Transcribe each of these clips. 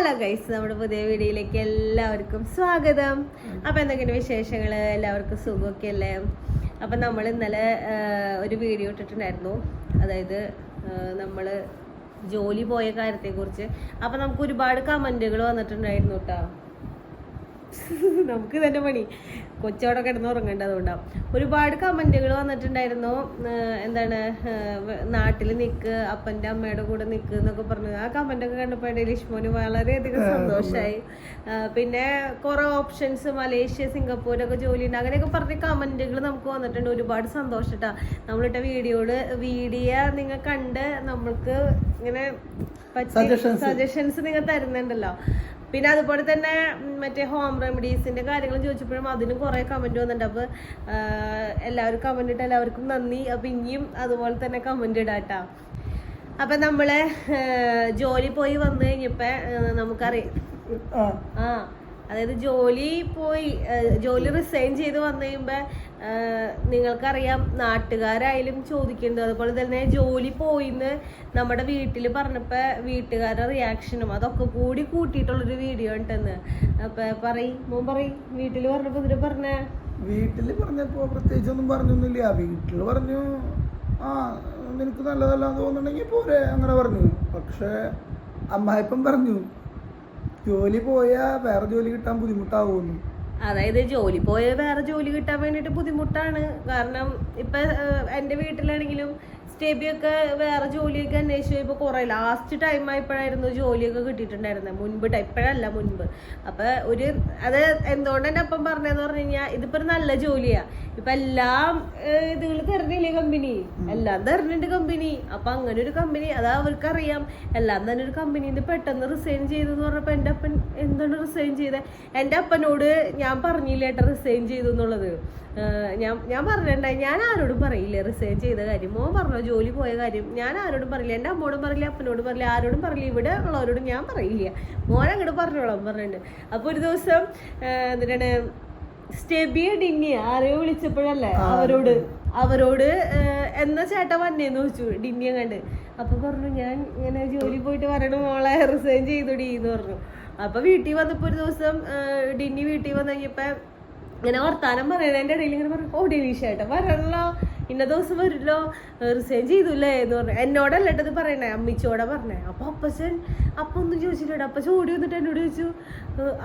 Hello guys നമ്മുടെ പുതിയ വീഡിയോയിലേക്ക് എല്ലാവർക്കും സ്വാഗതം. അപ്പോൾ എന്തൊക്കെയാണ് വിശേഷങ്ങൾ എല്ലാവർക്കും സുഖമൊക്കെ അല്ലേ അപ്പൊ നമ്മൾ ഇന്നലെ ഒരു വീഡിയോ ഇട്ടിട്ടുണ്ടായിരുന്നു. അതായത് നമ്മൾ ജോലി പോയ കാര്യത്തെക്കുറിച്ച്. കുറിച്ച് അപ്പൊ നമുക്ക് ഒരുപാട് കമന്റുകൾ വന്നിട്ടുണ്ടായിരുന്നു കേട്ടോ നമുക്ക് തന്നെ പണി. കൊച്ചോടെ കിടന്ന് ഉറങ്ങേണ്ട ഒരുപാട് കമന്റുകൾ വന്നിട്ടുണ്ടായിരുന്നു. എന്താണ് നാട്ടിൽ നിൽക്ക് അപ്പന്റെ അമ്മയുടെ കൂടെ നിൽക്ക് എന്നൊക്കെ പറഞ്ഞു ആ കമന്റ് ഒക്കെ കണ്ടപ്പോൾ ലിഷ്മോന് വളരെയധികം സന്തോഷമായി പിന്നെ കുറേ ഓപ്ഷൻസ് മലേഷ്യ സിംഗപ്പൂരൊക്കെ ജോലി ഉണ്ട്. അങ്ങനെയൊക്കെ പറഞ്ഞ കമന്റുകൾ നമുക്ക് വന്നിട്ടുണ്ട്. ഒരുപാട് സന്തോഷം കേട്ടോ നമ്മളിട്ട വീഡിയോട് വീഡിയോ നിങ്ങൾ കണ്ട് നമ്മൾക്ക് ഇങ്ങനെ സജഷൻസ് നിങ്ങൾ തരുന്നുണ്ടല്ലോ. പിന്നെ അതുപോലെ തന്നെ മറ്റേ ഹോം റെമഡീസിന്റെ കാര്യങ്ങൾ ചോദിച്ചപ്പോഴും അതിനും കുറെ കമന്റ് വന്നിട്ടുണ്ട്. അപ്പൊ ആഹ്, എല്ലാവരും കമന്റ് ഇട്ട എല്ലാവർക്കും നന്ദി. അപ്പൊ ഇനിയും അതുപോലെ തന്നെ കമന്റ് ഇടാട്ട. അപ്പൊ നമ്മൾ ജോലി പോയി വന്നു കഴിഞ്ഞപ്പോ ആഹ്, നമുക്കറിയാം. ആ. അതായത് ജോലി പോയി ജോലി റിസൈൻ ചെയ്ത് വന്നു കഴിയുമ്പോ നിങ്ങൾക്കറിയാം നാട്ടുകാരായാലും ചോദിക്കുന്നുണ്ട് അതുപോലെ തന്നെ ജോലി പോയിന്ന് നമ്മുടെ വീട്ടിൽ പറഞ്ഞപ്പോ വീട്ടുകാരുടെ റിയാക്ഷനും അതൊക്കെ കൂടി കൂട്ടിയിട്ടുള്ളൊരു വീഡിയോ ഉണ്ടെന്ന്. അപ്പൊ പറയും മോൻ പറയും വീട്ടിൽ പറഞ്ഞപ്പോ ഇതിന് പറഞ്ഞ? വീട്ടിൽ പറഞ്ഞപ്പോ പ്രത്യേകിച്ചൊന്നും പറഞ്ഞൊന്നുമില്ല. വീട്ടിൽ പറഞ്ഞു ആ നിനക്ക് നല്ലതല്ലാന്ന് തോന്നുന്നുണ്ടെങ്കിൽ പോരെ അങ്ങനെ പറഞ്ഞു. പക്ഷെ അമ്മായിപ്പം പറഞ്ഞു ജോലി പോയാ വേറെ ജോലി കിട്ടാൻ ബുദ്ധിമുട്ടാവുന്നു അതായത് ജോലി പോയ വേറെ ജോലി കിട്ടാൻ വേണ്ടിയിട്ട് ബുദ്ധിമുട്ടാണ്. കാരണം ഇപ്പൊ എന്റെ വീട്ടിലാണെങ്കിലും സ്റ്റേബിയൊക്കെ വേറെ ജോലിയൊക്കെ അന്വേഷിച്ചു ഇപ്പൊ കുറെ ലാസ്റ്റ് ടൈം ആയപ്പോഴായിരുന്നു ജോലിയൊക്കെ കിട്ടിയിട്ടുണ്ടായിരുന്നത് മുൻപ് ഇപ്പോഴല്ല മുൻപ്. അപ്പൊ ഒരു അത് എന്തുകൊണ്ട് എന്റെ അപ്പം പറഞ്ഞതെന്ന് പറഞ്ഞു കഴിഞ്ഞാൽ ഇതിപ്പോ ഒരു നല്ല ജോലിയാ. ഇപ്പൊ എല്ലാം ഇതുകൾ തരുന്നില്ലേ കമ്പനി എല്ലാം തരുന്നുണ്ട് കമ്പനി അപ്പൊ അങ്ങനെ ഒരു കമ്പനി അത് അവർക്കറിയാം. എല്ലാം തന്നെ ഒരു കമ്പനി ഇത് പെട്ടെന്ന് റിസൈൻ ചെയ്തു എന്ന് പറഞ്ഞപ്പോ എന്റെ അപ്പൻ എന്താണ് റിസൈൻ ചെയ്തത് എന്റെ അപ്പനോട് ഞാൻ പറഞ്ഞില്ല ഏട്ടാ റിസൈൻ ചെയ്തു എന്നുള്ളത്? ഞാൻ ഞാൻ പറഞ്ഞിട്ടുണ്ടായി ഞാൻ ആരോടും പറയില്ല റിസൈൻ ചെയ്ത കാര്യം. മോൻ പറഞ്ഞോ ജോലി പോയ കാര്യം. ഞാൻ ആരോടും പറയില്ല. എന്റെ അമ്മോടും പറയില്ല അപ്പനോടും പറയില്ല ആരോടും പറയില്ല. ഇവിടെ ഉള്ളവരോടും ഞാൻ പറയില്ല. മോൻ അങ്ങോട്ട് പറഞ്ഞോളാം പറഞ്ഞിട്ടുണ്ട്. അപ്പോൾ ഒരു ദിവസം എന്തിനാണ് സ്റ്റെബിയ ഡിങ്ങി ആരെയോ വിളിച്ചപ്പോഴല്ലേ അവരോട് അവരോട് എന്ന ചേട്ടാ വന്നേന്ന് ചോദിച്ചു ഡിന്നിയെ കണ്ട് അപ്പൊ പറഞ്ഞു ഞാൻ ഇങ്ങനെ ജോലി പോയിട്ട് വരണ മോളെ റിസൈൻ ചെയ്തോടി എന്ന് പറഞ്ഞു. അപ്പൊ വീട്ടിൽ വന്നപ്പോ ഒരു ദിവസം ഡിന്നി വീട്ടിൽ വന്നു കഴിഞ്ഞപ്പോ ഇങ്ങനെ വർത്താനം എന്റെ ഇടയിൽ ഇങ്ങനെ പറഞ്ഞു ഓ ഡെലീഷ് ഏട്ടാ വരണല്ലോ ഇന്ന ദിവസം വരില്ലോ. റിസൈൻ ചെയ്തുല്ലേ? എന്ന് പറഞ്ഞു. എന്നോടല്ല ഇത് പറയണേ അമ്മിച്ചോടെ പറഞ്ഞേ. അപ്പൊ അപ്പച്ചൻ അപ്പൊ ഒന്നും ചോദിച്ചില്ല അപ്പച്ചൻ ഓടി വന്നിട്ട് എന്നോട് ചോദിച്ചു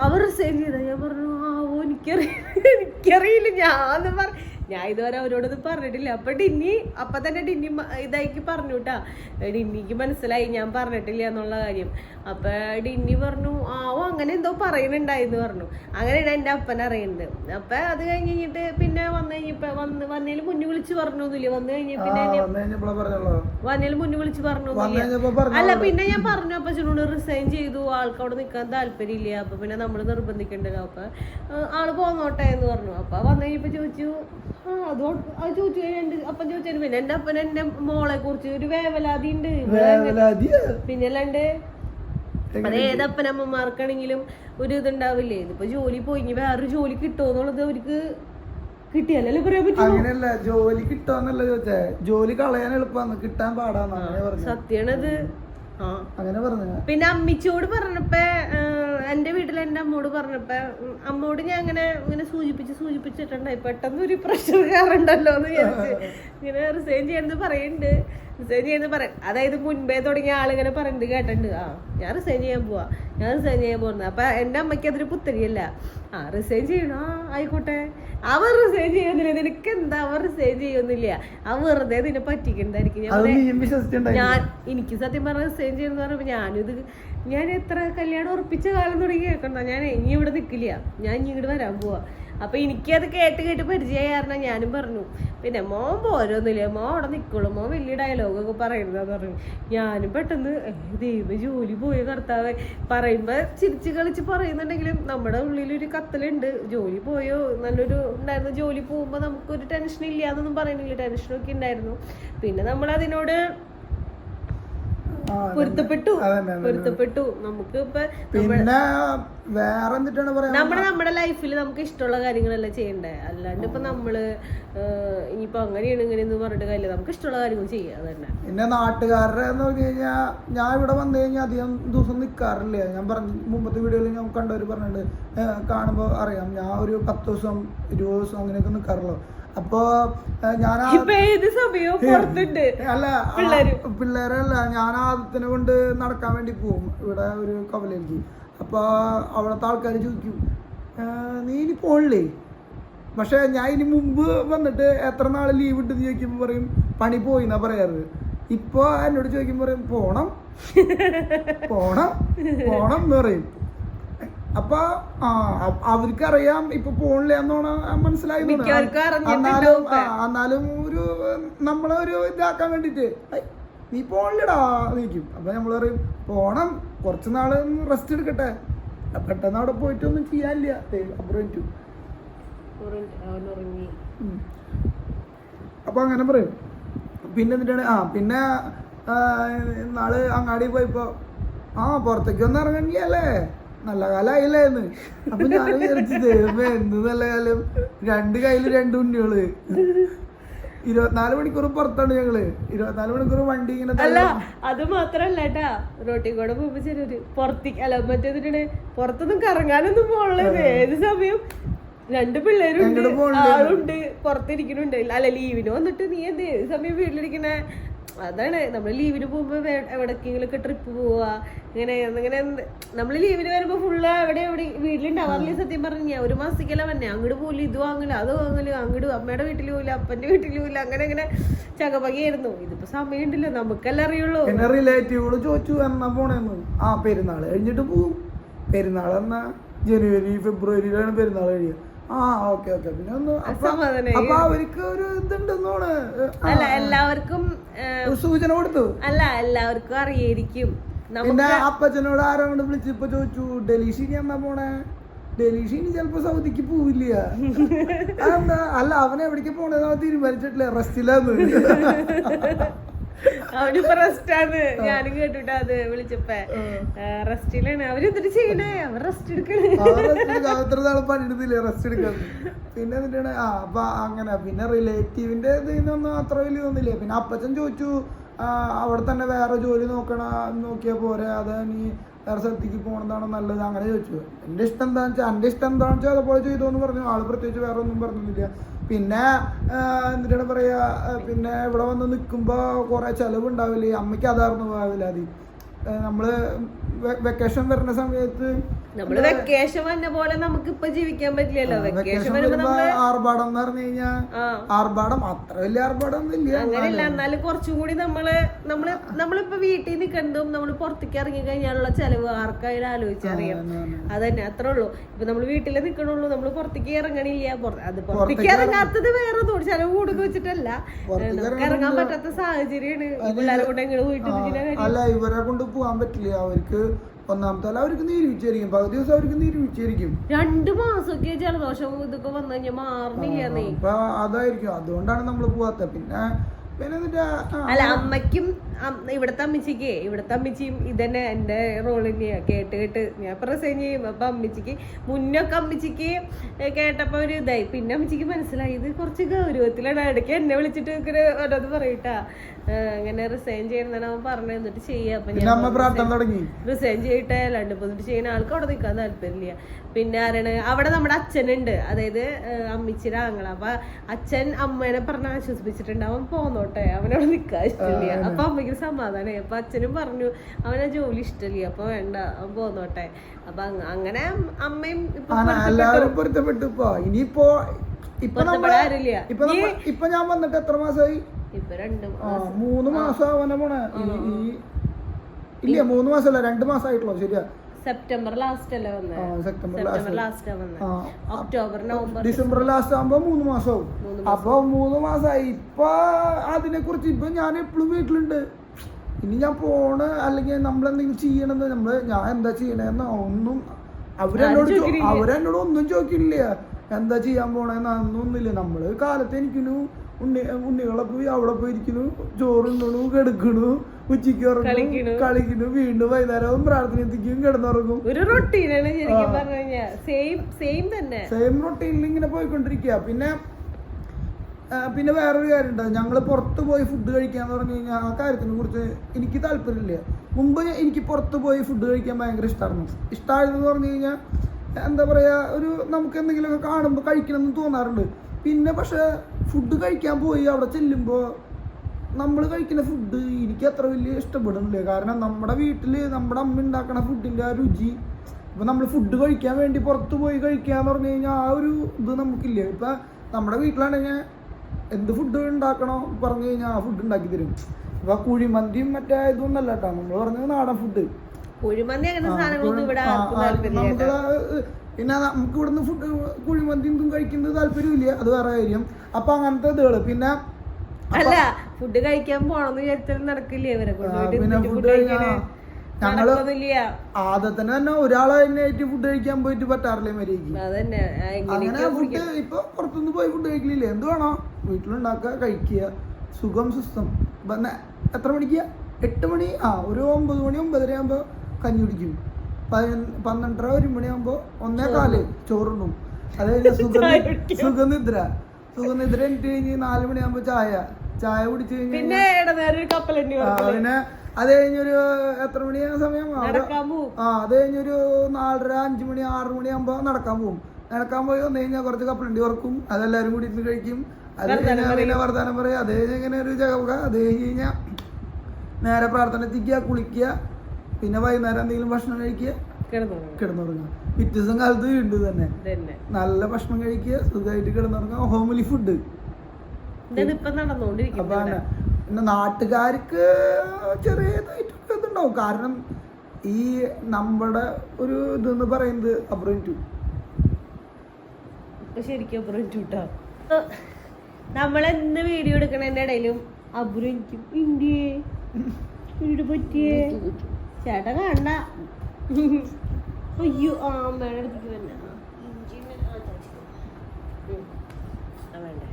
അവർ റിസൈൻ ചെയ്ത? ഞാൻ പറഞ്ഞു ആ ഓ എനിക്കറിയില്ല എനിക്കറിയില്ല ഞാൻ പറ ഞാൻ ഇതുവരെ അവരോടൊന്നും പറഞ്ഞിട്ടില്ല. അപ്പൊ ഡിന്നി അപ്പൊ തന്നെ ഡിന്നി ഇതായിക്ക് ഇതാക്കി പറഞ്ഞു കേട്ടാ ഡിന്നിക്ക് മനസ്സിലായി ഞാൻ പറഞ്ഞിട്ടില്ല എന്നുള്ള കാര്യം. അപ്പൊ ഡിന്നി പറഞ്ഞു ആ ഓ അങ്ങനെ എന്തോ പറയുന്നുണ്ടായിരുന്നു പറഞ്ഞു. അങ്ങനെയാണ് എന്റെ അപ്പൻ അറിയുന്നത്. അപ്പൊ അത് കഴിഞ്ഞ് കഴിഞ്ഞിട്ട് പിന്നെ വന്നു കഴിഞ്ഞപ്പോ വന്ന് വന്നതിൽ മുന്നിൽ വിളിച്ച് പറഞ്ഞൊന്നുമില്ല. വന്നു കഴിഞ്ഞ പിന്നെ വന്നതിൽ മുന്നു വിളിച്ച് പറഞ്ഞൊന്നുമില്ല. പറഞ്ഞു അല്ല പിന്നെ ഞാൻ പറഞ്ഞു അപ്പൊ ചുനോട് റിസൈൻ ചെയ്തു. ആൾക്ക് അവിടെ നിൽക്കാൻ താല്പര്യമില്ല. അപ്പൊ പിന്നെ നമ്മൾ നിർബന്ധിക്കണ്ടല്ലോ. അപ്പൊ ആൾ പോന്നോട്ടെ എന്ന് പറഞ്ഞു. അപ്പൊ വന്നു കഴിഞ്ഞപ്പോ ചോദിച്ചു ആ അതോ അത് ചോദിച്ചു എന്റെ അപ്പൻ ചോദിച്ചു പിന്നെ എന്റെ അപ്പൻ എന്റെ മോളെ കുറിച്ച് ഒരു വേവലാതി ഉണ്ട്. പിന്നെ അല്ലാണ്ട് അത് ഏതപ്പനമ്മമാർക്കാണെങ്കിലും ഒരു ഇതുണ്ടാവില്ലേ? ഇതിപ്പോ ജോലി പോയി ഇനി വേറൊരു ജോലി കിട്ടുമോന്നുള്ളത് അവർക്ക് കിട്ടിയല്ലേ? പറയാൻ അങ്ങനെയല്ല ജോലി കിട്ടാന്നല്ല ചോദിച്ചേ. ജോലി കളയാൻ എളുപ്പമാണ് കിട്ടാൻ പാടാന്നാണ് ആ അങ്ങനെ പറഞ്ഞു. പിന്നെ അമ്മിച്ചോട് പറഞ്ഞപ്പോ എന്റെ വീട്ടിൽ എന്റെ അമ്മോട് പറഞ്ഞപ്പോ അമ്മോട് ഞാൻ അങ്ങനെ ഇങ്ങനെ സൂചിപ്പിച്ച് സൂചിപ്പിച്ചിട്ടുണ്ടായി പെട്ടെന്ന് ഒരു പ്രഷർ കയറണ്ടല്ലോ എന്ന് വിചാരിച്ച്. ഇങ്ങനെ റിസൈൻ ചെയ്യണമെന്ന് പറയുന്നുണ്ട് റിസൈൻ ചെയ്യുന്നത് പറയാം അതായത് മുൻപേ തുടങ്ങിയ ആളിങ്ങനെ പറഞ്ഞിട്ട് കേട്ടിട്ടുണ്ട്. ആ ഞാൻ റിസൈൻ ചെയ്യാൻ പോവാ. ഞാൻ റിസൈൻ ചെയ്യാൻ പോകുന്നത് അപ്പൊ എന്റെ അമ്മയ്ക്ക് അതൊരു പുത്തരിയല്ല. ആ റിസൈൻ ചെയ്യണോ? ആ ആയിക്കോട്ടെ. അവർ റിസൈൻ ചെയ്യുന്നില്ല. നിനക്ക് എന്താ? അവർ റിസൈൻ ചെയ്യുന്നില്ല. ആ വെറുതെ നിന്നെ പറ്റിക്കണ്ടായിരിക്കും ഞാൻ എനിക്ക് സത്യം പറഞ്ഞ റിസൈൻ ചെയ്യുന്ന പറയുമ്പോൾ ഞാനിത് ഞാൻ എത്ര കല്യാണം ഉറപ്പിച്ച കാലം തുടങ്ങി കേൾക്കണ്ട. ഞാൻ ഇനി ഇവിടെ നിൽക്കില്ല ഞാൻ ഇനി ഇങ്ങോട്ട് വരാൻ പോവാ. അപ്പൊ എനിക്കത് കേട്ട് കേട്ട് പരിചയമായി കാരണം ഞാനും പറഞ്ഞു. പിന്നെ മോൻ പോരൊന്നുമില്ല മോൻ അവിടെ നിൽക്കുള്ളൂ മോൻ വലിയ ഡയലോഗൊക്കെ പറയുന്നതെന്ന് പറഞ്ഞു. ഞാനും പെട്ടെന്ന് ദൈവ ജോലി പോയ കർത്താവ്? പറയുമ്പോ ചിരിച്ചു കളിച്ച് പറയുന്നുണ്ടെങ്കിലും നമ്മുടെ ഉള്ളിലൊരു കത്തലുണ്ട്. ജോലി പോയോ? നല്ലൊരു ഉണ്ടായിരുന്നു. ജോലി പോകുമ്പോ നമുക്കൊരു ടെൻഷൻ ഇല്ല എന്നൊന്നും പറയുന്നില്ല. ടെൻഷനൊക്കെ ഉണ്ടായിരുന്നു. പിന്നെ നമ്മൾ അതിനോട്. പൊരുത്തപ്പെട്ടു. പൊരുത്തപ്പെട്ടു. നമുക്ക് ഇപ്പൊ പിന്നെ വേറെ എന്തിട്ടാണ് പറയാ? നമ്മുടെ നമ്മുടെ ലൈഫിൽ നമുക്ക് ഇഷ്ടമുള്ള കാര്യങ്ങളല്ല ചെയ്യണ്ടേ? അല്ലാണ്ട് ഇപ്പൊ നമ്മൾ ഇനിയിപ്പൊ അങ്ങനെയാണ് ഇങ്ങനെയെന്ന് പറഞ്ഞിട്ട് കാര്യമില്ല. നമുക്ക് ഇഷ്ടമുള്ള കാര്യങ്ങൾ ചെയ്യാം തന്നെ പിന്നെ നാട്ടുകാരുടെ എന്ന് പറഞ്ഞു കഴിഞ്ഞാൽ ഞാൻ ഇവിടെ വന്നു കഴിഞ്ഞാൽ അധികം ദിവസം നിൽക്കാറില്ല ഞാൻ പറഞ്ഞു മുമ്പത്തെ വീഡിയോയിൽ ഞാൻ കണ്ടവർ പറഞ്ഞിട്ടുണ്ട് കാണുമ്പോൾ അറിയാം ഞാൻ ഒരു പത്ത് ദിവസം ഇരുപത് ദിവസം അങ്ങനെയൊക്കെ നിൽക്കാറുള്ളൂ അപ്പോൾ ഞാൻ അല്ല. പിള്ളേരല്ല ഞാൻ ആദ്യത്തിനെ കൊണ്ട് നടക്കാൻ വേണ്ടി പോകും ഇവിടെ ഒരു കവലേക്ക് അപ്പൊ അവിടുത്തെ ആൾക്കാർ ചോദിക്കും "ആ, നീ ഇനി പോണില്ലേ? പക്ഷെ ഞാൻ ഇനി മുമ്പ് വന്നിട്ട് എത്ര നാൾ ലീവ് ഇട്ട് ചോദിക്കുമ്പോൾ പറയും പണി പോയി എന്നാ പറയാറ്. ഇപ്പൊ എന്നോട് ചോദിക്കുമ്പോൾ പറയും പോണം പോണം പോണം എന്ന് പറയും. അപ്പൊ അവർക്കറിയാം ഇപ്പൊ പോണില്ല എന്നാണ് മനസ്സിലായി എന്നാലും എന്നാലും ഒരു നമ്മളെ ഒരു ഇതാക്കാൻ വേണ്ടിട്ട് "ഐ, നീ പോണില്ലടാ നിൽക്കും അപ്പൊ നമ്മൾ പറയും പോണം കുറച്ച് നാൾ റെസ്റ്റ് എടുക്കട്ടെ. പെട്ടെന്ന് അവിടെ പോയിട്ടൊന്നും ചെയ്യാനില്ല. അപ്പുറം അപ്പൊ അങ്ങനെ പറയും. പിന്നെ എന്നിട്ടാണ് ആ പിന്നെ നാൾ അങ്ങാടി പോയപ്പോ ആ പുറത്തേക്ക് ഒന്ന് ഇറങ്ങണിയല്ലേ നല്ല കാലായില്ലേ എന്ന് അപ്പൊ ഞാൻ വിചാരിച്ചു ദൈവമേ എന്ത് നല്ല കാലം. രണ്ട് കയ്യിൽ രണ്ട് ഉണ്ണികൾ. ഇരുപത്തിനാല് മണിക്കൂർ പുറത്താണ് ഞങ്ങൾ. ഇരുപത്തിനാല് മണിക്കൂർ വണ്ടി ഇങ്ങനെ അല്ല അത് മാത്രല്ല കേട്ടാ. റോട്ടി കൂടെ പോകുമ്പോ ചിലര് പുറത്തേക്ക് അല്ല മറ്റേ പുറത്തൊന്നും കറങ്ങാനൊന്നും പോകണത് ഏത് സമയം? രണ്ട് പിള്ളേരുണ്ട്? ആളുണ്ട്. പുറത്തിരിക്കണുണ്ട്. അല്ല ലീവിന് വന്നിട്ട് നീ എന്ത് സമയം വീട്ടിലിരിക്കണേ? അതാണ് നമ്മൾ ലീവിന് പോകുമ്പോ വേ- എവിടേക്കെങ്കിലും ഒക്കെ ട്രിപ്പ് പോവാ. ഇങ്ങനെ ഇങ്ങനെ നമ്മൾ ലീവിന് വരുമ്പോൾ ഫുള്ള് എവിടെ എവിടെ വീട്ടിലുണ്ടാവാറില്ല? സത്യം പറഞ്ഞു ഞാൻ ഒരു മാസത്തേക്കല്ല വന്നെ. അങ്ങോട്ട് പോലും ഇത് വാങ്ങില്ല അത് വാങ്ങില്ല അങ്ങോട്ട് അമ്മയുടെ വീട്ടിൽ പോയില്ല അപ്പന്റെ വീട്ടിൽ പോയില്ല അങ്ങനെ അങ്ങനെ ചകപകയായിരുന്നു. ഇതിപ്പോ സമയമുണ്ടല്ലോ നമുക്കല്ല അറിയുള്ളൂ. എന്നെ റിലേറ്റീവുകൾ ചോദിച്ചു എന്നാ പോണേന്ന്? ആ പെരുന്നാൾ കഴിഞ്ഞിട്ട് പോവും. പെരുന്നാൾ എന്നാ ജനുവരി ഫെബ്രുവരിയിലാണ് പെരുന്നാൾ കഴിയുക. ആ ഓക്കെ ഓക്കെ. പിന്നെ ഒന്ന് അപ്പൊ. അവർക്ക് ഒരു ഇതുണ്ടെന്നാണ്. അല്ല എല്ലാവർക്കും സൂചന കൊടുത്തു. അല്ല എല്ലാവർക്കും അറിയായിരിക്കും. പിന്നെ അപ്പച്ചനോട് ആരോ കൊണ്ട് വിളിച്ച് ഇപ്പൊ ചോദിച്ചു ഡൽഹിക്ക് എന്നാ പോണേ? ഡൽഹിന് ചിലപ്പോ സൗദിക്ക് പോവില്ല. അതെന്താ? അല്ല അവൻ എവിടേക്ക് പോണേന്ന് തീരുമാനിച്ചിട്ടില്ല. റെസ്റ്റിലാന്ന്. അവനിപ്പോ റെസ്റ്റാണ് ഞാനും കേട്ടിട്ട് അത് വിളിച്ചപ്പേ റെസ്റ്റിലാണ് അവരെന്തിട്ട് ചെയ്യണേ? അവർ റെസ്റ്റ് എടുക്കണേ. എത്ര പണിയെടുത്തില്ലേ റെസ്റ്റ് എടുക്കാൻ? പിന്നെ എന്നിട്ടാണ് ആ അപ്പൊ അങ്ങനെ. പിന്നെ റിലേറ്റീവിന്റെ ഇതിനൊന്നും അത്ര വലിയ തോന്നില്ലേ പിന്നെ അപ്പച്ചൻ ചോദിച്ചു അവിടെ തന്നെ വേറെ ജോലി നോക്കണ നോക്കിയാ പോരെ. അത് നീ വേറെ സ്ഥലത്തേക്ക് പോകണതാണോ നല്ലത്? അങ്ങനെ ചോദിച്ചു. എന്റെ ഇഷ്ടം എന്താണെന്ന് വെച്ചാൽ എന്റെ ഇഷ്ടം എന്താണെന്ന് വെച്ചാൽ അതുപോലെ ചെയ്തോന്ന് പറഞ്ഞു. ആൾ പ്രത്യേകിച്ച് വേറെ ഒന്നും പറഞ്ഞൊന്നുമില്ല പിന്നെ എന്തിനാണ് പറയുക പറയാ പിന്നെ ഇവിടെ വന്ന് നിൽക്കുമ്പോൾ കുറേ ചെലവ് ഉണ്ടാവില്ലേ അമ്മയ്ക്ക് അതാർന്നു പോവില്ല അത് നമ്മൾ വെക്കേഷൻ വരുന്ന സമയത്ത് നമ്മൾ വെക്കേഷൻ വന്ന പോലെ നമുക്ക് ഇപ്പൊ ജീവിക്കാൻ പറ്റില്ലല്ലോ. വെക്കേഷൻ വരുമ്പോ ആർഭാടം എന്ന് പറഞ്ഞു കഴിഞ്ഞാൽ ആർഭാടം അത്ര വലിയ ആർഭാടം അങ്ങനെയല്ല എന്നാലും കുറച്ചും കൂടി നമ്മൾ നമ്മൾ നമ്മളിപ്പോ വീട്ടിൽ നിൽക്കുന്നതും നമ്മൾ പുറത്തേക്ക് ഇറങ്ങി കഴിഞ്ഞാലുള്ള ചെലവ് ആർക്കായാലും ആലോചിച്ചറിയാം അതന്നെ അത്രേ ഉള്ളൂ. ഇപ്പൊ നമ്മൾ വീട്ടിൽ നിക്കണുള്ളൂ നമ്മൾ പുറത്തേക്ക് ഇറങ്ങണില്ല. അത് പുറത്തേക്ക് ഇറങ്ങാത്തത് വേറെ തോന്നി ചെലവ് കൂടുതൽ വെച്ചിട്ടല്ല. നമുക്ക് ഇറങ്ങാൻ പറ്റാത്ത സാഹചര്യമാണ്. പിള്ളേരെ കൊണ്ട് എങ്ങനെ വീട്ടിൽ അല്ല ഇവരെ കൊണ്ട് പോകാൻ പറ്റില്ല. അവർക്ക് ഒന്നാമത്തെ അല്ല അവർക്ക് നീരുവിച്ചായിരിക്കും പകുതി ദിവസം അവർക്ക് നീര് വിച്ചായിരിക്കും രണ്ടു മാസമൊക്കെ ജലദോഷം ഇതൊക്കെ വന്നു കഴിഞ്ഞാൽ മാറുന്നില്ല നീ അപ്പൊ അതായിരിക്കും. അതുകൊണ്ടാണ് നമ്മൾ പോവാത്ത. പിന്നെ അല്ല അമ്മയ്ക്കും ഇവിടത്തെ അമ്മച്ചിക്ക് ഇവിടുത്തെ അമ്മച്ചിയും ഇതന്നെ എന്റെ റോൾ തന്നെയാ കേട്ട് കേട്ട് ഞാൻ റിസൈൻ ചെയ്യും. അപ്പൊ അമ്മച്ചിക്ക് മുന്നൊക്കെ അമ്മച്ചിക്ക് കേട്ടപ്പോ ഒരു ഇതായി. പിന്നെ അമ്മച്ചിക്ക് മനസ്സിലായി. ഇത് കുറച്ച് ഗൗരവത്തിലാണ്. ഇടയ്ക്ക് എന്നെ വിളിച്ചിട്ട് ഓരോന്ന് പറയട്ടാ അങ്ങനെ റിസൈൻ ചെയ്യുന്നതാണ് അവൻ പറഞ്ഞു എന്നിട്ട് ചെയ്യാം. അപ്പൊ ഞാൻ റിസൈൻ ചെയ്തിട്ട് അല്ലാണ്ട് ഇപ്പൊ എന്നിട്ട് ചെയ്യുന്ന ആൾക്ക് അവിടെ നിൽക്കാൻ താല്പര്യമില്ല. പിന്നെ ആരാണ്? അവിടെ നമ്മുടെ അച്ഛനുണ്ട്. അതായത് ഏഹ്, അമ്മിച്ചിയുടെ ആങ്ങള. അപ്പൊ അച്ഛൻ അമ്മേനെ പറഞ്ഞ് ആശ്വസിപ്പിച്ചിട്ടുണ്ട്. അവൻ പോന്നോട്ടെ. അവനവിടെ നിൽക്കാൻ ഇഷ്ടമില്ല. അപ്പൊ അമ്മയ്ക്ക് സമാധാനമായി അപ്പൊ അച്ഛനും പറഞ്ഞു അവനെ ജോലി ഇഷ്ടമില്ല. അപ്പൊ വേണ്ട. അവൻ പോന്നോട്ടെ. അപ്പൊ അങ്ങനെ അമ്മയും ഇപ്പൊ ഇനിയിപ്പോ ഇപ്പൊ ഞാൻ വന്നിട്ട് എത്ര മാസമായി ഇപ്പൊ രണ്ടും മൂന്ന് മാസം അവനെ പോണേ. ഈ- ഇല്ല മൂന്ന് മാസമല്ല രണ്ട് മാസമായിട്ടുള്ളൂ ശരിയാ. സെപ്റ്റംബർ ലാസ്റ്റ് അല്ലേ വന്നത് September last. October November December last ആകുമ്പോ മൂന്ന് മാസമാവും അപ്പൊ മൂന്ന് മാസമായി ഇപ്പൊ അതിനെ കുറിച്ച് ഇപ്പൊ ഞാൻ എപ്പോഴും വീട്ടിലുണ്ട്. ഇനി ഞാൻ പോണ് അല്ലെങ്കിൽ നമ്മൾ എന്തെങ്കിലും ചെയ്യണമെന്ന് നമ്മൾ ഞാൻ എന്താ ചെയ്യണേന്ന് ഒന്നും അവരെന്നോട് അവരെന്നോട് ഒന്നും ചോദിക്കില്ല എന്താ ചെയ്യാൻ പോണെന്ന് അതൊന്നും ഒന്നുമില്ല നമ്മൾ കാലത്ത് എനിക്കൊരു ഉണ്ണി ഉണ്ണികളെ പോയി അവിടെ പോയി ഇരിക്കുന്നു ചോറുണ്ടണു കിടക്കണു ഉച്ചയ്ക്ക് ഉറങ്ങും. കളിക്കുന്നു. വീണ്ടും വൈകുന്നേരവും പ്രാർത്ഥന എത്തിക്കും കിടന്നുറങ്ങും. ഒരു റൊട്ടീനാണ് ശരിക്കും ആ. പറഞ്ഞു കഴിഞ്ഞാൽ സെയിം സെയിം തന്നെ. സെയിം റൊട്ടീനിൽ ഇങ്ങനെ പോയിക്കൊണ്ടിരിക്കുക പിന്നെ പിന്നെ വേറൊരു കാര്യം ഉണ്ടാവും ഞങ്ങൾ പുറത്ത് പോയി ഫുഡ് കഴിക്കാന്ന് പറഞ്ഞു കഴിഞ്ഞാൽ ആ കാര്യത്തിനെ കുറിച്ച് എനിക്ക് താല്പര്യമില്ല മുമ്പ് എനിക്ക് പുറത്ത് പോയി ഫുഡ് കഴിക്കാൻ ഭയങ്കര ഇഷ്ടമായിരുന്നു ഇഷ്ടമായിരുന്നു പറഞ്ഞു കഴിഞ്ഞാൽ എന്താ പറയുക ഒരു നമുക്ക് എന്തെങ്കിലുമൊക്കെ കാണുമ്പോൾ കഴിക്കണം എന്ന് തോന്നാറുണ്ട്. പിന്നെ പക്ഷെ ഫുഡ് കഴിക്കാൻ പോയി അവിടെ ചെല്ലുമ്പോൾ നമ്മൾ കഴിക്കുന്ന ഫുഡ് എനിക്ക് അത്ര വലിയ ഇഷ്ടപ്പെടുന്നില്ല. കാരണം നമ്മുടെ വീട്ടിൽ നമ്മുടെ അമ്മ ഉണ്ടാക്കുന്ന ഫുഡിന്റെ ആ രുചി ഇപ്പം നമ്മൾ ഫുഡ് കഴിക്കാൻ വേണ്ടി പുറത്ത് പോയി കഴിക്കാന്ന് പറഞ്ഞു കഴിഞ്ഞാൽ ആ ഒരു ഇത് നമുക്കില്ല. ഇപ്പം നമ്മുടെ വീട്ടിലാണെങ്കിൽ എന്ത് ഫുഡ് ഉണ്ടാക്കണോ പറഞ്ഞു കഴിഞ്ഞാൽ ആ ഫുഡ് ഉണ്ടാക്കി തരും. ഇപ്പം കുഴിമന്തിയും മറ്റേ ഇതൊന്നല്ല കേട്ടോ. നമ്മൾ പറഞ്ഞത് നാടൻ ഫുഡ് കുഴിമന്തി അങ്ങനെ സാധനങ്ങളൊന്നും ഇവിടെ നമുക്ക് പിന്നെ നമുക്ക് ഇവിടുന്ന് ഫുഡ് കുഴിമന്തി ഇതും കഴിക്കുന്നത് താല്പര്യമില്ല. അത് വേറെ കാര്യം. അപ്പൊ അങ്ങനത്തെ ഇതുകൾ. പിന്നെ അല്ല ഫുഡ് കഴിക്കാൻ പോണെന്ന് വിചാരിച്ചാലും നടക്കില്ല ഇവരെ പിന്നെ ഫുഡ് കഴിക്കാൻ. ഞങ്ങൾ ആദ്യത്തിന് തന്നെ ഒരാളെ തന്നെയായിട്ട് ഫുഡ് കഴിക്കാൻ പോയിട്ട് പറ്റാറില്ലേ മര്യാദയ്ക്ക് അങ്ങനെ ഫുഡ്. ഇപ്പൊ പുറത്തുനിന്ന് പോയി ഫുഡ് കഴിക്കലില്ലേ? എന്ത് വേണോ? വീട്ടിലുണ്ടാക്കുക കഴിക്കുക. സുഖം സുസ്ഥം. എത്ര മണിക്ക്? എട്ട് മണി? ആ ഒരു ഒമ്പത് മണി ഒമ്പതര ആകുമ്പോ കഞ്ഞി കുടിക്കും. പതിനൊന്ന് പന്ത്രണ്ടര ഒരു മണിയാകുമ്പോ ഒന്നേ കാൽ ചോറുണ്ണും. അത് കഴിഞ്ഞ സുഖ സുഖനിദ്ര. സുഖനിദ്ര എനിക്ക് കഴിഞ്ഞ് നാല് മണിയാകുമ്പോ ചായ. ചായ കുടിച്ച് കഴിഞ്ഞാൽ പിന്നെ അത് കഴിഞ്ഞൊരു എത്ര മണിയാണ് സമയം? ആ, അത് കഴിഞ്ഞൊരു നാലര അഞ്ച് മണി ആറ് മണിയാകുമ്പോ നടക്കാൻ പോകും നടക്കാൻ പോയി വന്നു കഴിഞ്ഞാൽ കുറച്ച് കപ്പലണ്ടി ഉറക്കും അതെല്ലാരും കൂടി ഇരുന്ന് കഴിക്കും. അത് കഴിഞ്ഞാൽ പറയും. പിന്നെ വർത്താനം പറയും. അത് കഴിഞ്ഞാൽ ഇങ്ങനെ ഒരു ചകവുക അത് കഴിഞ്ഞ് കഴിഞ്ഞാൽ നേരെ പ്രാർത്ഥന എത്തിക്കുക കുളിക്കുക. പിന്നെ വൈകുന്നേരം എന്തെങ്കിലും ഭക്ഷണം കഴിക്കുക? കിടന്നുറങ്ങും. കിടന്നുറങ്ങുക. പിറ്റേ ദിവസം കാലത്ത് വീണ്ടും തന്നെ നല്ല ഭക്ഷണം കഴിക്കുക സുഖമായിട്ട് കിടന്നുറങ്ങുക. Homely food. അപ്പൊ. പിന്നെ നാട്ടുകാർക്ക് ചെറിയതായിട്ടൊക്കെ ഇതുണ്ടാവും. കാരണം ഈ നമ്മുടെ ഒരു ഇതെന്ന് പറയുന്നത് അബ്രോൻ ടു ശരിക്കും ശരിക്കും ടു കേട്ടോ. നമ്മളെന്ന് വീഡിയോ എടുക്കണതിന്റെ ഇടയിലും എനിക്കും ഇന്ത്യയെ വീട് പറ്റിയേ? ചേട്ടാ കണ്ട. അയ്യോ ആ വന്നെ. വേണ്ടേ.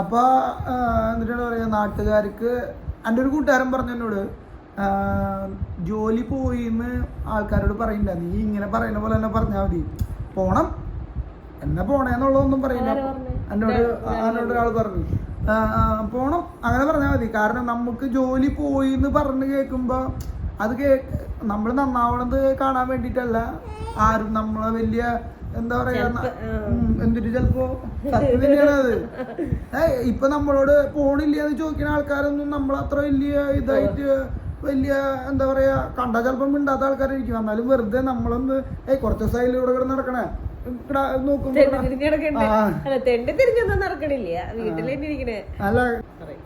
അപ്പൊ ആ, എന്നിട്ടാണ് പറയുക നാട്ടുകാർക്ക് എന്റെ ഒരു കൂട്ടുകാരൻ പറഞ്ഞു എന്നോട് ജോലി പോയി എന്ന് ആൾക്കാരോട് പറയണ്ട. നീ ഇങ്ങനെ പറയുന്ന പോലെ തന്നെ പറഞ്ഞാൽ മതി. പോണം. എന്നെ പോണേന്നുള്ളതൊന്നും പറയില്ല? എന്നോട് എന്നോട് ഒരാൾ പറഞ്ഞു. പോണം. അങ്ങനെ പറഞ്ഞാൽ മതി. കാരണം നമുക്ക് ജോലി പോയി എന്ന് പറഞ്ഞ് കേൾക്കുമ്പോ അത് കേ നമ്മൾ നന്നാവണത് കാണാൻ വേണ്ടിയിട്ടല്ല ആരും നമ്മളെ വലിയ എന്താ പറയാ എന്തൊരു ചിലപ്പോ? സത്യം തന്നെയാണ് അത്. ഇപ്പൊ നമ്മളോട് പോണില്ല എന്ന് ചോദിക്കുന്ന ആൾക്കാരൊന്നും നമ്മൾ അത്ര വലിയ ഇതായിട്ട് വലിയ എന്താ പറയാ കണ്ട ചിലപ്പം മിണ്ടാത്ത ആൾക്കാരായിരിക്കും. എന്നാലും വെറുതെ നമ്മളൊന്ന് ഏയ് കുറച്ച് ദിവസം അതിൽ ഇവിടെ കിടന്ന് നടക്കണേ. അല്ല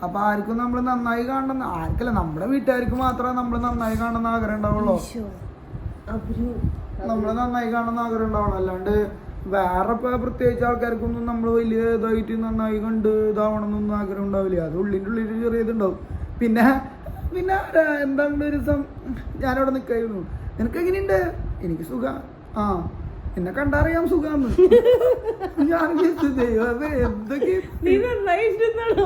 അപ്പൊ ആർക്കും നമ്മൾ നന്നായി കാണണം. ആർക്കല്ല നമ്മുടെ വീട്ടുകാർക്ക് മാത്രമേ നമ്മൾ നന്നായി കാണണം ആഗ്രഹം ഉണ്ടാവുള്ളൂ. നമ്മൾ നന്നായി കാണണം ആഗ്രഹം ഉണ്ടാവണം അല്ലാണ്ട് വേറെ ഇപ്പൊ പ്രത്യേകിച്ച് ആൾക്കാർക്കൊന്നും നമ്മൾ വലിയ ഇതായിട്ട് നന്നായി കണ്ട് ഇതാവണം എന്നൊന്നും ആഗ്രഹം ഉണ്ടാവില്ല. അത് ഉള്ളിന്റെ ഉള്ളിൽ ചെറിയ ഇതുണ്ടാവും പിന്നെ പിന്നെ എന്താണ്ട് ഒരു ദിവസം ഞാനവിടെ നിൽക്കായിരുന്നു നിനക്ക് എങ്ങനെയുണ്ട്? എനിക്ക് സുഖ ആ. എന്നെ കണ്ടറിയാം സുഖാന്ന്. ഞാൻ ദൈവമേ എന്തൊക്കെ നീ നന്നായിട്ടുണ്ടെന്നാണോ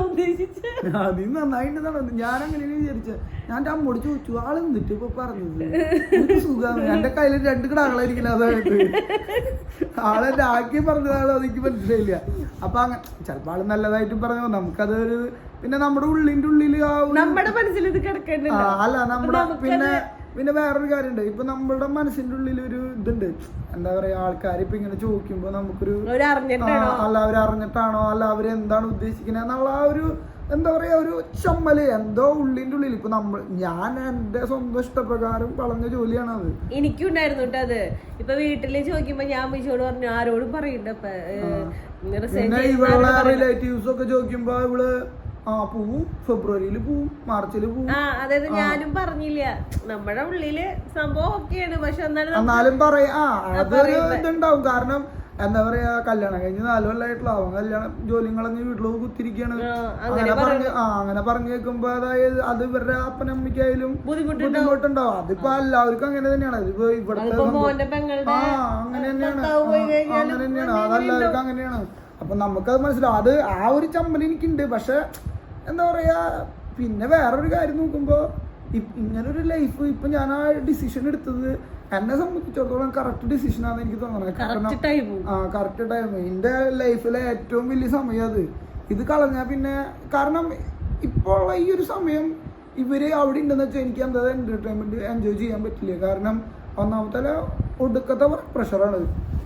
ഞാൻ അങ്ങനെയാണ് വിചാരിച്ചത് ഞാൻ എന്റെ അമ്മോട് ചോദിച്ചു ആൾ എന്നിട്ട് ഇപ്പൊ പറഞ്ഞത് എനിക്ക് എന്റെ കയ്യിൽ രണ്ട് കിടാങ്ങളായിരിക്കില്ല അതായത് ആളെ ആക്കി പറഞ്ഞതാണോ എനിക്ക് മനസ്സിലായില്ല. അപ്പൊ അങ്ങനെ ചിലപ്പോ ആൾ നല്ലതായിട്ട് പറഞ്ഞു നമുക്കത് പിന്നെ നമ്മുടെ ഉള്ളിന്റെ ഉള്ളിൽ നമ്മുടെ മനസ്സിൽ ഇത് അല്ല നമ്മുടെ പിന്നെ പിന്നെ വേറൊരു കാര്യമുണ്ട്. ഇപ്പൊ നമ്മളുടെ മനസ്സിന്റെ ഉള്ളിൽ ഒരു ഇതുണ്ട്. എന്താ പറയാ ആൾക്കാർ ഇപ്പൊ ഇങ്ങനെ ചോദിക്കുമ്പോ നമുക്കൊരു അല്ല അവർ അറിഞ്ഞിട്ടാണോ? അല്ല അവർ എന്താണ് ഉദ്ദേശിക്കുന്നത് എന്നുള്ള ആ ഒരു എന്താ പറയാ ഒരു ചമ്മൽ. എന്തോ ഉള്ളിന്റെ ഉള്ളിൽ ഇപ്പൊ നമ്മൾ ഞാൻ എന്റെ സ്വന്തം ഇഷ്ടപ്രകാരം പറഞ്ഞ ജോലിയാണ് അത്. എനിക്കും ഉണ്ടായിരുന്നു കേട്ടോ അത്. ഇപ്പൊ വീട്ടിൽ ചോദിക്കുമ്പോ ഞാൻ വിഷയോട് പറഞ്ഞു ആരോടും പറയണ്ട പിന്നെ ഇവളുടെ റിലേറ്റീവ്സ് ഒക്കെ ചോദിക്കുമ്പോ ഇവൾ ആ പോവും. ഫെബ്രുവരിയിൽ പോവും. മാർച്ചിൽ പോവും. അതായത് ഞാനും പറഞ്ഞില്ല. നമ്മുടെ ഉള്ളിൽ സംഭവം ഒക്കെയാണ്. പക്ഷെ എന്നാലും പറയാ ആ അതൊരു പറയുമ്പോ. ഇതുണ്ടാവും. കാരണം എന്താ പറയാ കല്യാണം കഴിഞ്ഞ് നാല് കൊല്ലമായിട്ടുള്ള അവൻ കല്യാണം ജോലിയും വീട്ടിലോ കുത്തിരിക്കാണ്. അങ്ങനെ പറഞ്ഞു ആ അങ്ങനെ പറഞ്ഞു കേൾക്കുമ്പോ അതായത് അത് ഇവരുടെ അപ്പനമ്മയ്ക്കായാലും ബുദ്ധിമുട്ടുണ്ടാവും. അതിപ്പോ എല്ലാവർക്കും അങ്ങനെ തന്നെയാണ്. ഇവിടുത്തെ പെങ്ങളുടെ ആ അങ്ങനെ തന്നെയാണ്. അങ്ങനെ തന്നെയാണ്. അതെല്ലാവർക്കും അങ്ങനെയാണ്. അപ്പൊ നമുക്കത് മനസ്സിലാവും. അത് ആ ഒരു ചമ്മൽ എനിക്കുണ്ട്. പക്ഷെ എന്താ പറയാ പിന്നെ വേറൊരു കാര്യം നോക്കുമ്പോ ഇങ്ങനൊരു ലൈഫ് ഇപ്പൊ ഞാൻ ആ ഡിസിഷൻ എടുത്തത് എന്നെ സംബന്ധിച്ചിടത്തോളം കറക്റ്റ് ഡിസിഷൻ ആണെന്ന് എനിക്ക് തോന്നണത് കാരണം കറക്റ്റ് ആ കറക്റ്റ് ടൈം എന്റെ ലൈഫിലെ ഏറ്റവും വലിയ സമയം അത്. ഇത് കളഞ്ഞാൽ പിന്നെ കാരണം ഇപ്പോൾ ഉള്ള ഈ ഒരു സമയം ഇവർ അവിടെ ഉണ്ടെന്ന് വെച്ചാൽ എനിക്ക് എന്താ എന്റർടൈൻമെന്റ് എൻജോയ് ചെയ്യാൻ പറ്റില്ല. കാരണം ഒന്നാമത്തെ ഒടുക്കത്തെ വർക്ക് പ്രഷറാണ്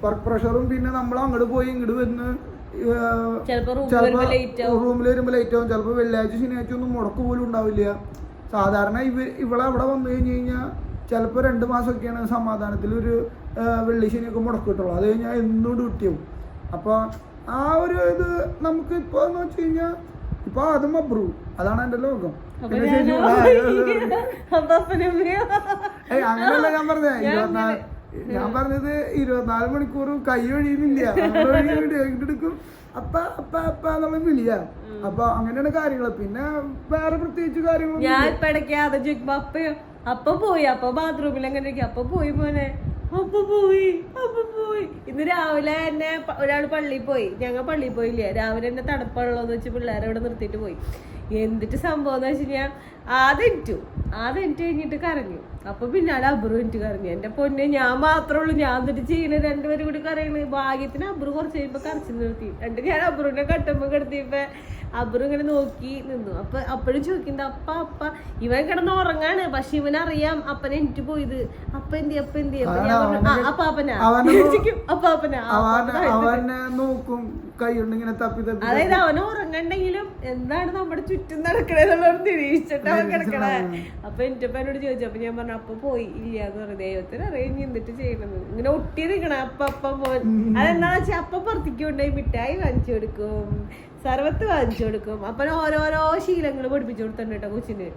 വർക്ക് പ്രഷറും പിന്നെ നമ്മൾ അങ്ങോട്ട് പോയി ഇങ്ങോട്ട് വന്ന് ചിലപ്പോ റൂമിൽ വരുമ്പോൾ ലേറ്റ് ആവും. ചിലപ്പോൾ വെള്ളിയാഴ്ച ശനിയാഴ്ച ഒന്നും മുടക്ക് പോലും ഉണ്ടാവില്ല. സാധാരണ ഇവ ഇവിടെ അവിടെ വന്നു കഴിഞ്ഞ് കഴിഞ്ഞാൽ ചിലപ്പോൾ രണ്ട് മാസമൊക്കെയാണ് സമാധാനത്തിൽ ഒരു വെള്ളി ശനിയൊക്കെ മുടക്ക് കിട്ടുള്ളൂ അത് കഴിഞ്ഞാൽ എന്നും ഡ്യൂട്ടിയാവും അപ്പോൾ ആ ഒരു ഇത് നമുക്ക് ഇപ്പോൾ എന്ന് വെച്ച് കഴിഞ്ഞാൽ ഇപ്പൊ അതും അബ്രൂ. അതാണ് എന്റെ ലോകം. അങ്ങനെയല്ല ഞാൻ പറഞ്ഞത് ഇരുപത്തിനാല് ഞാൻ പറഞ്ഞത് ഇരുപത്തിനാല് മണിക്കൂറും കൈ ഒഴിയുന്നില്ല. എടുക്കും അപ്പ അപ്പ അപ്പ നമ്മൾ വിളിയാ. അപ്പൊ അങ്ങനെയാണ് കാര്യങ്ങൾ പിന്നെ വേറെ പ്രത്യേകിച്ച് കാര്യങ്ങളൊന്നും ഞാൻ ഇടയ്ക്ക് അപ്പൊ പോയി. അപ്പൊ ബാത്റൂമിൽ അങ്ങനെ അപ്പൊ പോയി മോനെ. അപ്പൊ പോയി പോയി. ഇന്ന് രാവിലെ എന്നെ ഒരാൾ പള്ളിയിൽ പോയി. ഞങ്ങൾ പള്ളിയിൽ പോയില്ലേ? രാവിലെ എന്നെ തണുപ്പുള്ളതെന്ന് വെച്ച് പിള്ളേരെ അവിടെ നിർത്തിയിട്ട് പോയി. എന്നിട്ട് സംഭവം എന്ന് വെച്ച് കഴിഞ്ഞാൽ ആദ്യം എനിക്ക് കഴിഞ്ഞിട്ട് കരഞ്ഞു. അപ്പൊ പിന്നെ പിന്നാലെ അബ്രു എനിക്ക് കരഞ്ഞു. എന്റെ പൊന്നെ ഞാൻ മാത്രമേ ഉള്ളൂ. ഞാൻ എന്നിട്ട് ചെയ്യണ രണ്ടുപേരും കൂടി കരയണ്. ഭാഗ്യത്തിന് അബ്രു കുറച്ച് കഴിയുമ്പോ കരച്ചിൽ നിർത്തി. എന്നിട്ട് ഞാൻ അബ്രുവിനെ കട്ടുമ്പോ കിടത്തിയപ്പോ അബ്രു ഇങ്ങനെ നോക്കി നിന്നു. അപ്പൊ അപ്പോഴും ചോദിക്കുന്നത് അപ്പ അപ്പ ഇവൻ കിടന്ന് ഉറങ്ങാണ്. പക്ഷെ ഇവനറിയാം അപ്പനെ എനിക്ക് പോയത്. അപ്പ എന്തി അപ്പ എന്തി അപ്പൊ ഞാൻ പറഞ്ഞു, "ആ, അപ്പാപ്പനാ. അവനെ- അപ്പാപ്പനാ ആ, അവൻ അപ്പാപ്പനാ." അവനെ നോക്കും തപ്പി തപ്പി അതായത് അവന് ഉറങ്ങണ്ടെങ്കിലും എന്താണ് നമ്മുടെ ചുറ്റും നടക്കണെന്നുള്ളവർ നിരീക്ഷിച്ചിട്ട് അവൻ കിടക്കണേ. അപ്പൊ എന്റെ എന്നോട് ചോദിച്ചു. അപ്പൊ ഞാൻ പറഞ്ഞു അപ്പൊ പോയി ഇല്ല എന്ന് പറഞ്ഞു. ദൈവത്തിന് അറിയാം എന്നിട്ട് ചെയ്യണത്. ഇങ്ങനെ ഒട്ടി നിൽക്കണ അപ്പ അപ്പ. പോൻ അതെന്താ വെച്ചാൽ അപ്പ പുറത്തേക്ക് കൊണ്ടുപോയി മിഠായി വാങ്ങിച്ചു കൊടുക്കും. സർവത്ത് വാങ്ങിച്ചു കൊടുക്കും. അപ്പനും ഓരോരോ ശീലങ്ങൾ പഠിപ്പിച്ചു കൊടുത്തിട്ടുണ്ട് കേട്ടോ കൊച്ചിന്.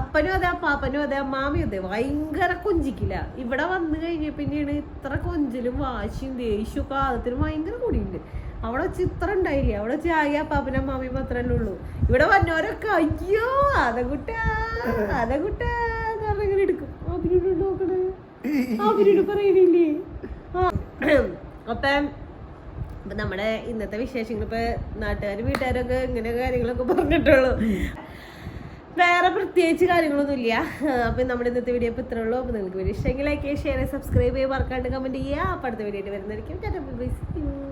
അപ്പനും അതെ അപ്പാപ്പനും അതെ അമ്മാമയും അതെ. ഭയങ്കര കൊഞ്ചിക്കില്ല. ഇവിടെ വന്നു കഴിഞ്ഞ പിന്നെയാണ് ഇത്ര കൊഞ്ചലും വാശിയും ദേഷ്യവും കാലത്തിനും ഭയങ്കര കൂടിയുണ്ട് അവിടെ വെച്ച് ഇത്ര ഉണ്ടായില്ല? അവിടെ വെച്ച് ആകെ അപ്പാപ്പനും അമ്മാമയും മാത്രമല്ലേ ഉള്ളൂ. ഇവിടെ വന്നവരൊക്കെ അയ്യോ അതകുട്ടാ അതകുട്ടാ എന്ന് പറഞ്ഞ് ഇങ്ങനെ എടുക്കും. അവരോട് നോക്കണേ. അവരോട് പറയണില്ലേ ആ അപ്പം നമ്മുടെ ഇന്നത്തെ വിശേഷങ്ങൾ ഇപ്പൊ നാട്ടുകാരും വീട്ടുകാരൊക്കെ ഇങ്ങനെ കാര്യങ്ങളൊക്കെ പറഞ്ഞിട്ടുള്ളൂ. വേറെ പ്രത്യേകിച്ച് കാര്യങ്ങളൊന്നും ഇല്ല അപ്പൊ നമ്മുടെ ഇന്നത്തെ വീഡിയോ ഇപ്പൊ ഇത്രേ ഉള്ളൂ. അപ്പൊ നിങ്ങൾക്ക് വീഡിയോ ഇഷ്ടമെങ്കിൽ ലൈക്ക് ചെയ്യുക ഷെയർ സബ്സ്ക്രൈബ് ചെയ്യുക മറക്കാണ്ട് കമന്റ് ചെയ്യുക. അപ്പൊ അടുത്ത വീഡിയോ വരുന്നതായിരിക്കും.